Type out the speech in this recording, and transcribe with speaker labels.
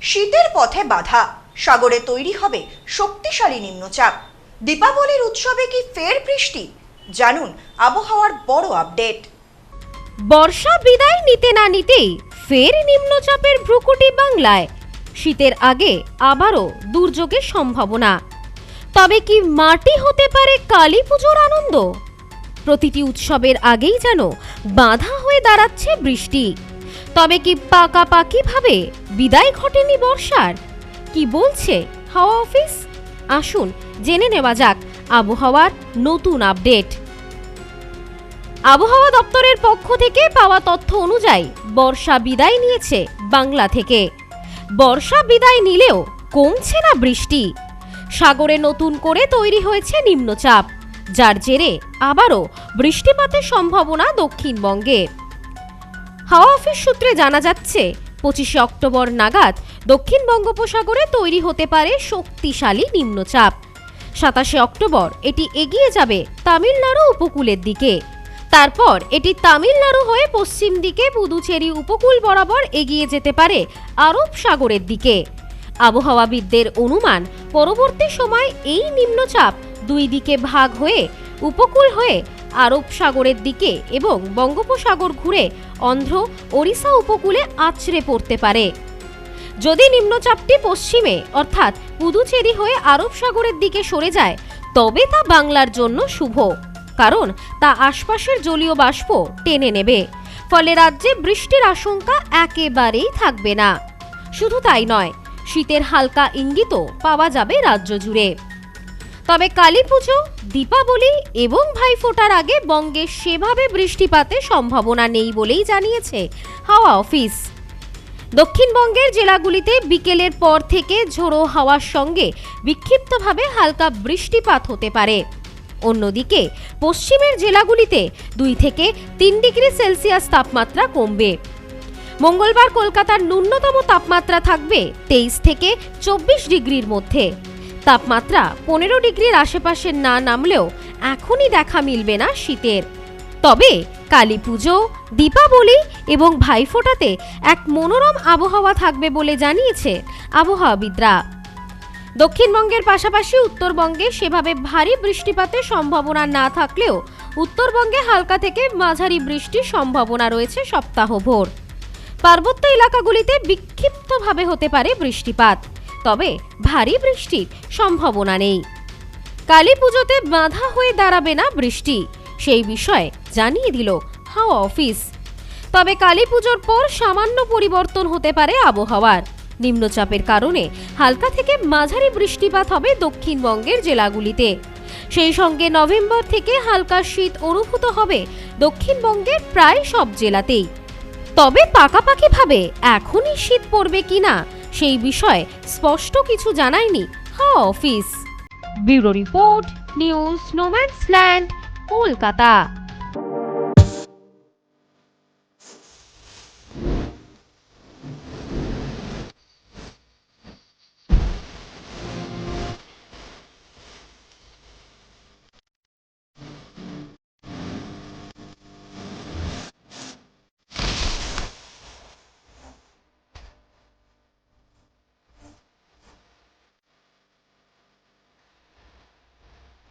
Speaker 1: শীতের পথে বাধা। সাগরে তৈরি হবে শক্তিশালী নিম্নচাপ। দীপাবলির উৎসবে কি ফের বৃষ্টি? জানুন আবহাওয়ার বড় আপডেট।
Speaker 2: বর্ষা বিদায় নিতে না নিতেই ফের নিম্নচাপের ভ্রুকুটি বাংলায়। শীতের আগে আবারও দুর্যোগের সম্ভাবনা। তবে কি মাটি হতে পারে কালী পুজোর আনন্দ? প্রতিটি উৎসবের আগেই যেন বাধা হয়ে দাঁড়াচ্ছে বৃষ্টি। তবে কি পাকাপাকিভাবে বিদায় ঘটেনি বর্ষার? কি বলছে হাওয়া অফিস? আসুন, জেনে নেওয়া যাক আবহাওয়ার নতুন আপডেট। আবহাওয়া দপ্তরের পক্ষ থেকে পাওয়া তথ্য অনুযায়ী বর্ষা বিদায় নিয়েছে বাংলা থেকে। বর্ষা বিদায় নিলেও কমছে না বৃষ্টি। সাগরে নতুন করে তৈরি হয়েছে নিম্নচাপ, যার জেরে আবারও বৃষ্টিপাতের সম্ভাবনা দক্ষিণবঙ্গে হাওয়া অফিস সূত্রে জানা যাচ্ছে, পঁচিশে অক্টোবর নাগাদ দক্ষিণ বঙ্গোপসাগরে তৈরি হতে পারে শক্তিশালী নিম্নচাপ। সাতাশে অক্টোবর এটি এগিয়ে যাবে তামিলনাড়ু উপকূলের দিকে। তারপর এটি তামিলনাড়ু হয়ে পশ্চিম দিকে পুদুচেরি উপকূল বরাবর এগিয়ে যেতে পারে আরব সাগরের দিকে। আবহাওয়াবিদদের অনুমান, পরবর্তী সময় এই নিম্নচাপ দুই দিকে ভাগ হয়ে উপকূল হয়ে আরব সাগরের দিকে এবং বঙ্গোপসাগর ঘুরে অন্ধ্র ওড়িশা উপকূলে আছড়ে পড়তে পারে। যদি নিম্নচাপটি পশ্চিমে, অর্থাৎ পুদুচেরি হয়ে আরব সাগরের দিকে সরে যায়, তবে তা বাংলার জন্য শুভ, কারণ তা আশপাশের জলীয় বাষ্প টেনে নেবে। ফলে রাজ্যে বৃষ্টির আশঙ্কা একেবারেই থাকবে না। শুধু তাই নয়, শীতের হালকা ইঙ্গিতও পাওয়া যাবে রাজ্য জুড়ে। তবে কালী পুজো, দীপাবলি এবং ভাইফোঁটার আগে বঙ্গে সেভাবে বৃষ্টিপাতের সম্ভাবনা নেই বলেই জানিয়েছে হাওয়া অফিস। দক্ষিণবঙ্গের জেলাগুলিতে বিকেলের পর থেকে ঝোড়ো হাওয়ার সঙ্গে বিক্ষিপ্তভাবে হালকা বৃষ্টিপাত হতে পারে। অন্যদিকে, পশ্চিমের জেলাগুলিতে দুই থেকে তিন ডিগ্রি সেলসিয়াস তাপমাত্রা কমবে। মঙ্গলবার কলকাতার ন্যূনতম তাপমাত্রা থাকবে তেইশ থেকে চব্বিশ ডিগ্রির মধ্যে। তাপমাত্রা পনেরো ডিগ্রির আশেপাশে না নামলেও এখনই দেখা মিলবে না শীতের। তবে কালী পুজো, দীপাবলি এবং ভাইফোঁটাতে এক মনোরম আবহাওয়া থাকবে বলে জানিয়েছে আবহাওয়াবিদরা। দক্ষিণবঙ্গের পাশাপাশি উত্তরবঙ্গে সেভাবে ভারী বৃষ্টিপাতের সম্ভাবনা না থাকলেও উত্তরবঙ্গে হালকা থেকে মাঝারি বৃষ্টির সম্ভাবনা রয়েছে সপ্তাহভর। পার্বত্য এলাকাগুলিতে বিক্ষিপ্তভাবে হতে পারে বৃষ্টিপাত। তবে ভারী বৃষ্টির সম্ভাবনা নেই। কালী পুজোতে বাধা হয়ে দাঁড়াবে না বৃষ্টি, সেই বিষয়ে জানিয়ে দিল হাওয়া অফিস। তবে কালী পুজোর পর সামান্য পরিবর্তন হতে পারে আবহাওয়ার। নিম্নচাপের কারণে হালকা থেকে মাঝারি বৃষ্টিপাত হবে দক্ষিণবঙ্গের জেলাগুলিতে। সেই সঙ্গে নভেম্বর থেকে হালকা শীত অনুভূত হবে দক্ষিণবঙ্গের প্রায় সব জেলাতেই। তবে পাকাপাকিভাবে এখনই শীত পড়বে কিনা সেই বিষয়ে স্পষ্ট কিছু জানায়নি হাওয়া office. Bureau report news no man's land Kolkata.